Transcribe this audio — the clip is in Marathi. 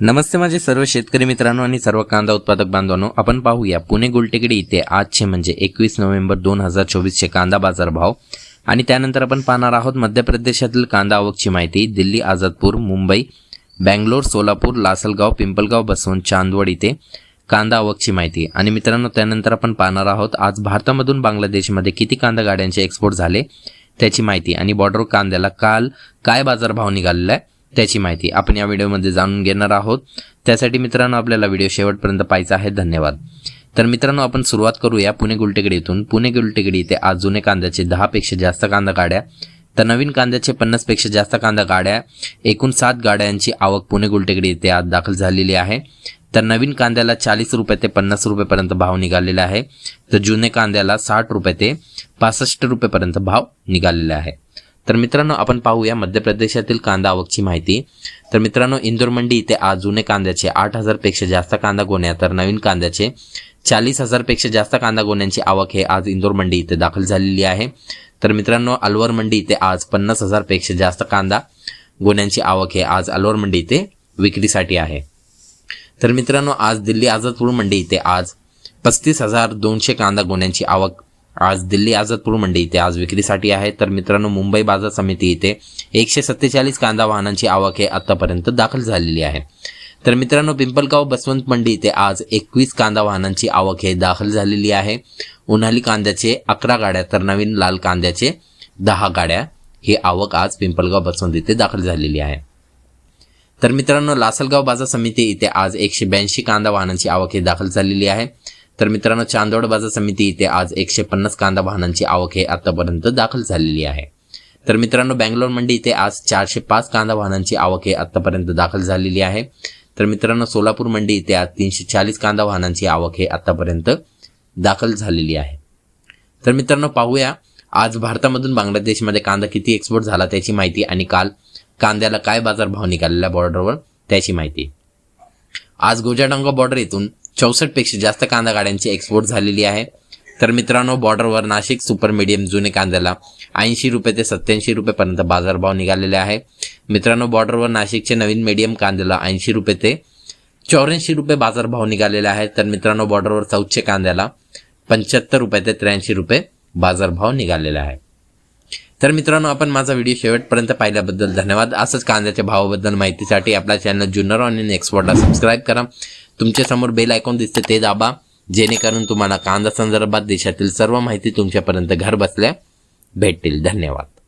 नमस्ते माझे सर्व शेतकरी मित्रांनो आणि सर्व कांदा उत्पादक बांधवांनो आपण पाहूया पुणे गुलटेकडी इथे आजचे म्हणजे एकवीस नोव्हेंबर दोन हजार चोवीसचे कांदा बाजार भाव आणि त्यानंतर आपण पाहणार आहोत मध्य प्रदेशातील कांदा आवकची माहिती दिल्ली आझादपूर मुंबई बँगलोर सोलापूर लासलगाव पिंपलगाव बसवून चांदवड इथे कांदा आवकची माहिती. आणि मित्रांनो त्यानंतर आपण पाहणार आहोत आज भारतामधून बांगलादेशमध्ये किती कांदा गाड्यांचे एक्सपोर्ट झाले त्याची माहिती. आणि बॉर्डर कांद्याला काल काय बाजारभाव निघालेला आहे? त्याची माहिती आपण या व्हिडिओमध्ये जाणून घेणार आहोत. त्यासाठी मित्रांनो आपल्याला व्हिडिओ शेवटपर्यंत पाहायचा आहे. धन्यवाद. तर मित्रांनो आपण सुरुवात करूया पुणे गुलटेकडी इथून. पुणे गुलटेकडी इथे आज जुने कांद्याचे दहापेक्षा जास्त कांदा गाड्या तर नवीन कांद्याचे पन्नासपेक्षा जास्त कांदा गाड्या एकूण सात गाड्यांची आवक पुणे गुलटेकडी इथे आज दाखल झालेली आहे. तर नवीन कांद्याला चाळीस रुपये ते पन्नास रुपयेपर्यंत भाव निघालेला आहे. तर जुने कांद्याला साठ रुपये ते पासष्ट रुपयेपर्यंत भाव निघालेला आहे. तर मित्रांनो आपण पाहूया मध्य प्रदेशातील कांदा आवकची माहिती. तर मित्रांनो इंदोर मंडी इथे आज जुने कांद्याचे आठ हजारपेक्षा जास्त कांदा गोण्या तर नवीन कांद्याचे चाळीस हजारपेक्षा जास्त कांदा गोण्यांची आवक हे आज इंदोर मंडी इथे दाखल झालेली आहे. तर मित्रांनो अलवर मंडी इथे आज पन्नास हजारपेक्षा जास्त कांदा गोण्यांची आवक हे आज अलवर मंडी इथे विक्रीसाठी आहे. तर मित्रांनो आज दिल्ली आझादपूर मंडी इथे आज पस्तीस हजार दोनशे कांदा गोण्यांची आवक आज दिल्ली आझादपूर मंडी इथे. आज विक्रीसाठी आहे. तर मित्रांनो मुंबई बाजार समिती इथे एकशे सत्तेचाळीस कांदा वाहनांची आवक हे आतापर्यंत दाखल झालेली आहे. तर मित्रांनो पिंपलगाव बसवंत मंडी इथे आज एकवीस कांदा वाहनांची आवक हे दाखल झालेली आहे. उन्हाळी कांद्याचे अकरा गाड्या तर नवीन लाल कांद्याचे दहा गाड्या ही आवक आज पिंपलगाव बसवंत इथे दाखल झालेली आहे. तर मित्रांनो लासलगाव बाजार समिती इथे आज एकशे ब्याऐंशी कांदा वाहनांची आवक ही दाखल झालेली आहे. तर मित्रांनो चांदवड बाजार समिती इथे आज एकशे पन्नास कांदा वाहनांची आवक हे आतापर्यंत दाखल झालेली आहे. तर मित्रांनो बँगलोर मंडी इथे आज चारशे पाच कांदा वाहनांची आवक हे आतापर्यंत दाखल झालेली आहे. तर मित्रांनो सोलापूर मंडी इथे आज तीनशे चाळीस कांदा वाहनांची आवक हे आतापर्यंत दाखल झालेली आहे. तर मित्रांनो पाहूया आज भारतामधून बांगलादेशमध्ये कांदा किती एक्सपोर्ट झाला त्याची माहिती आणि काल कांद्याला काय बाजारभाव निघालेला बॉर्डरवर त्याची माहिती. आज गोजाडंगा बॉर्डर इथून चौसष्टपेक्षा जास्त कांदा गाड्यांची एक्सपोर्ट झालेली आहे. तर मित्रांनो बॉर्डरवर नाशिक सुपर मीडियम जुने कांद्याला ऐंशी रुपये ते सत्याऐंशी रुपयेपर्यंत बाजारभाव निघालेले आहे. मित्रांनो बॉर्डरवर नाशिकचे नवीन मीडियम कांद्याला ऐंशी रुपये ते चौऱ्याऐंशी रुपये बाजारभाव निघालेले आहेत तर मित्रांनो बॉर्डरवर चौथच्या कांद्याला पंच्याहत्तर रुपये ते त्र्याऐंशी रुपये बाजारभाव निघालेला आहे. तर मित्रांनो आपण माझा व्हिडिओ शेवटपर्यंत पाहिल्याबद्दल धन्यवाद. असंच कांद्याच्या भावाबद्दल माहितीसाठी आपला चॅनल जुनर ऑन इन एक्सपोर्टला सबस्क्राईब करा. तुमच्यासमोर बेल आयकॉन दिसते ते दाबा. जेणेकरून तुम्हाला कांदा संदर्भात देशातील सर्व माहिती तुमच्यापर्यंत घर बसल्या भेटतील. धन्यवाद.